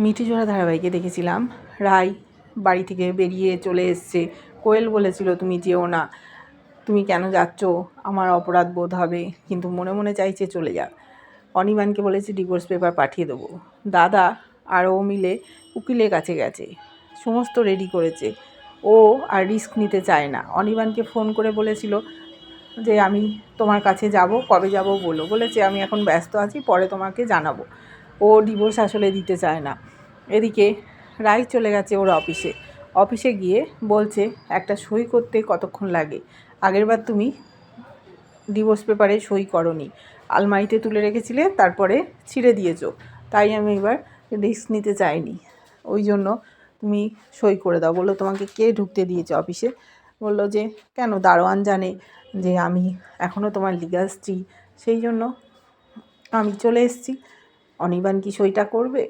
মিঠি জোড়া ধারাবাহিকে দেখেছিলাম। রাই বাড়ি থেকে বেরিয়ে চলে এসছে। কোয়েল বলেছিল, তুমি যেও না। তুমি কেন যাচ্ছ? আমার অপরাধ বোধ হবে। কিন্তু মনে মনে চাইছে চলে যাক। অনিমানকে বলেছে, ডিভোর্স পেপার পাঠিয়ে দেবো। দাদা আর ও মিলে উকিলের কাছে গেছে। সমস্ত রেডি করেছে। ও আর রিস্ক নিতে চায় না। অনিমানকে ফোন করে বলেছিল যে, আমি তোমার কাছে যাব, কবে যাব বলো। বলেছে, আমি এখন ব্যস্ত আছি, পরে তোমাকে জানাব। ও ডিভোর্স আসলে দিতে চায় না। এদিকে রাই চলে গেছে ওর অফিসে অফিসে গিয়ে বলছে, একটা সই করতে কতক্ষণ লাগে? আগেরবার তুমি ডিভোর্স পেপারে সই করনি। আলমারিতে তুলে রেখেছিলে, তারপরে ছিঁড়ে দিয়েছ। তাই আমি এবার রিস্ক নিতে চাইনি। ওই জন্য তুমি সই করে দাও। বলল, তোমাকে কে ঢুকতে দিয়েছে অফিসে বলল যে, কেন? দারোয়ান জানে যে আমি এখনও তোমার লিগাল স্ত্রী। সেই জন্য আমি চলে এসেছি। অনির্বাণ কি সইটা করবে?